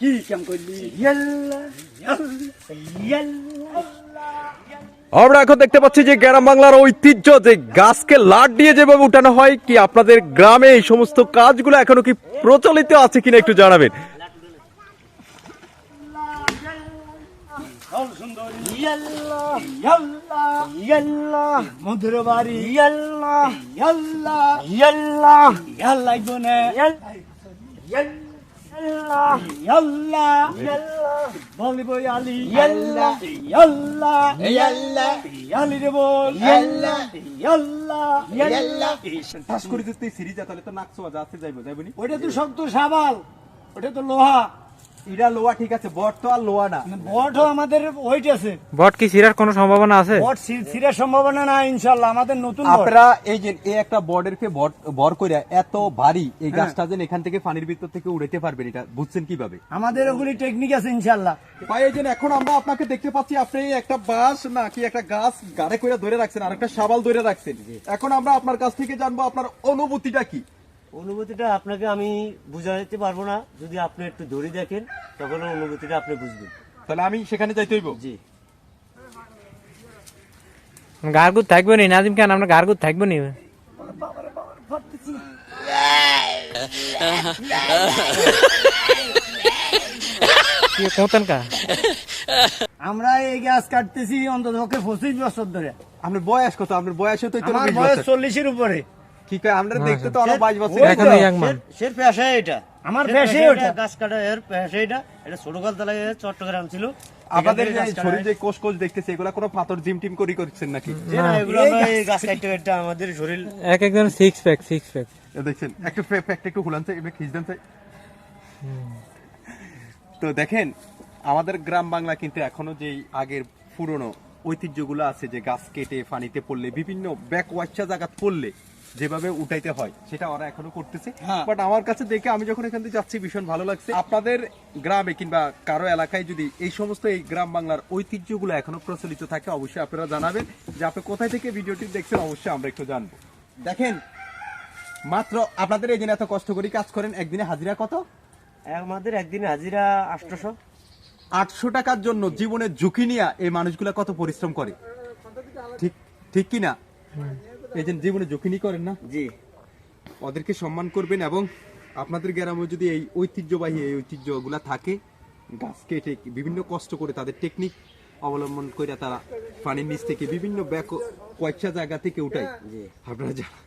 কি কাম করলি আমরা এখন দেখতে পাচ্ছি যে গ্রাম বাংলার ঐতিহ্য যে গাছকে লাট দিয়ে যেভাবে উঠানো হয় কি আপনাদের গ্রামে এই সমস্ত কাজগুলো এখনও কি প্রচলিত আছে কিনা একটু জানাবেন। ইয়াল্লা ইয়াল্লা বলি বই আলি রে বল তাহলে তো নাকসোয়া যাচ্ছে যাইবো যাইবনি ওটা তো শক্ত সাবাল ওটা তো লোহা ইরা লোয়া ঠিক আছে বট তো আর লোয়া না। বটও আমাদের ওইট আছে। বট কি ছিঁড়ার কোনো সম্ভাবনা আছে? বট ছিঁড়ার সম্ভাবনা না ইনশাল্লাহ আমাদের নতুন আপনারা এই যে এই একটা বর্ডের কে বর করে এত ভারী এই গাছটা যেন এখান থেকে পানির ভিতর থেকে উড়াইতে পারবেন এটা বুঝছেন কীভাবে? আমাদের ওগুলি টেকনিক আছে ইনশাল্লাহ। ভাই এই যে এখন আমরা আপনাকে দেখতে পাচ্ছি আপনি একটা বাঁশ না কি একটা গাছ গাড়ে করে ধরে রাখছেন আর একটা শাবাল ধরে রাখছেন। এখন আমরা আপনার কাছ থেকে জানব আপনার অনুভূতিটা কি? অনুভূতিটা আপনাকে আমি বুঝাইতে পারব না। যদি আপনি একটু ধরে দেখেন তখন অনুভূতিটা আপনি বুঝবেন। তাহলে আমি সেখানে যাইতে হইব? জি। গারগুত থাকবে নি? নাজিম খান আপনার গারগুত থাকবে নি? কি কোতন কা? আমরা এই গাছ কাটতেছি অন্তত পক্ষে পঁচিশ বছর ধরে। আপনার বয়স কত? আপনার বয়সে তো আমার বয়স চল্লিশের উপরে। কি কয় আমরা দেখতে তো বাইশ বছর ইয়াং মান পেশা এটা আমার পেশা। এটা, গাছ কাটা এর পেশা এটা এটা চট্টগ্রাম ছিল। আপনাদের যে শরীর যে কোষ কোষ দেখতেছে এগুলা কোনো পাথর জিম টিম করি করছেন নাকি? যে না, এগুলো এই আমরা এই গাছ কাটতে কাটতে আমাদের শরীর। এক একজন সিক্স প্যাক সিক্স প্যাক দেখছেন একটু একটু খুলান চাই এবার খিচদেন চাই তো দেখেন আমাদের গ্রাম বাংলা কিন্তু এখনও যে আগের পুরনো ঐতিহ্যগুলো আছে যে গাছ কেটে পানিতে পড়লে বিভিন্ন ব্যাক ব্যাকওয়াচ্ছা জায়গা পড়লে যেভাবে উঠাইতে হয় সেটা ওরা এখনও করতেছে। হ্যাঁ। বাট আমার কাছে দেখে আমি যখন এখান থেকে যাচ্ছি ভীষণ ভালো লাগছে। আপনাদের গ্রামে কিংবা কারও এলাকায় যদি এই সমস্ত এই গ্রাম বাংলার ঐতিহ্যগুলো এখনও প্রচলিত থাকে অবশ্যই আপনারা জানাবেন। যে আপনি কোথায় থেকে ভিডিওটি দেখছেন অবশ্যই আমরা একটু জানব। দেখেন মাত্র আপনাদের এই দিন এত কষ্ট করে কাজ করেন একদিনে হাজিরা কত? আমাদের একদিনে হাজিরা আটশোশো। আটশো টাকার জন্য জীবনের ঝুঁকি নিয়ে এই মানুষগুলা কত পরিশ্রম করে? ঠিক ঠিক কি না এই যে জীবনে ঝুঁকি নিয়ে করেন না? জি। ওদেরকে সম্মান করবেন এবং আপনাদের গ্রামে যদি এই ঐতিহ্যবাহী এই ঐতিহ্যগুলা থাকে গাছ কেটে বিভিন্ন কষ্ট করে তাদের টেকনিক অবলম্বন করে তারা পানির নিচ থেকে বিভিন্ন ব্যাক কয়েকটা জায়গা থেকে উঠায়। জি। আপনারা জানা